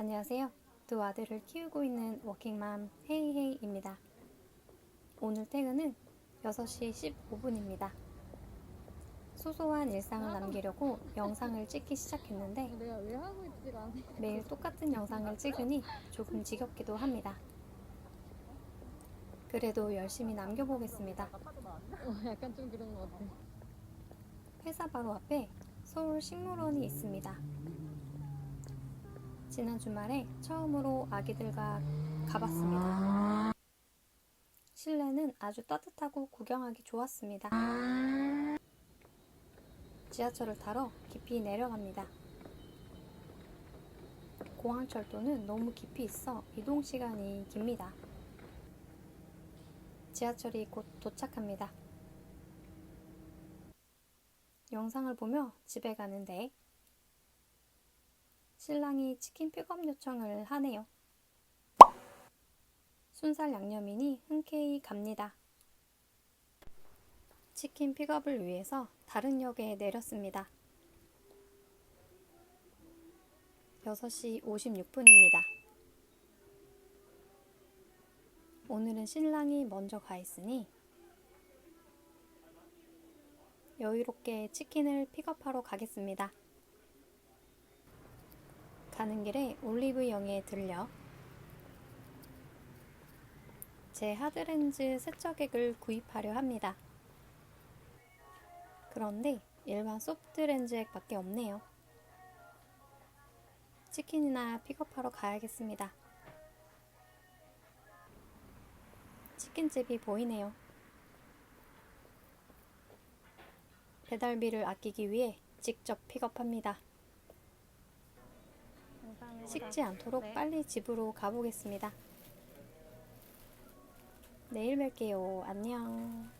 안녕하세요. 두 아들을 키우고 있는 워킹맘 헤이헤이입니다. 오늘 퇴근은 6시 15분입니다. 소소한 일상을 남기려고 영상을 찍기 시작했는데. 매일 똑같은 영상을 찍으니 조금 지겹기도 합니다. 그래도 열심히 남겨보겠습니다. 어, 약간 좀 그런 것 같아. 회사 바로 앞에 서울 식물원이 있습니다. 지난 주말에 처음으로 아기들과 가봤습니다. 실내는 아주 따뜻하고 구경하기 좋았습니다. 지하철을 타러 깊이 내려갑니다. 공항철도는 너무 깊이 있어 이동 시간이 깁니다. 지하철이 곧 도착합니다. 영상을 보며 집에 가는데 신랑이 치킨 픽업 요청을 하네요. 순살 양념이니 흔쾌히 갑니다. 치킨 픽업을 위해서 다른 역에 내렸습니다. 6시 56분입니다. 오늘은 신랑이 먼저 가 있으니 여유롭게 치킨을 픽업하러 가겠습니다. 가는 길에 올리브영에 들려 제 하드렌즈 세척액을 구입하려 합니다. 그런데 일반 소프트렌즈액밖에 없네요. 치킨이나 픽업하러 가야겠습니다. 치킨집이 보이네요. 배달비를 아끼기 위해 직접 픽업합니다. 식지 않도록 빨리 집으로 가보겠습니다. 내일 뵐게요. 안녕.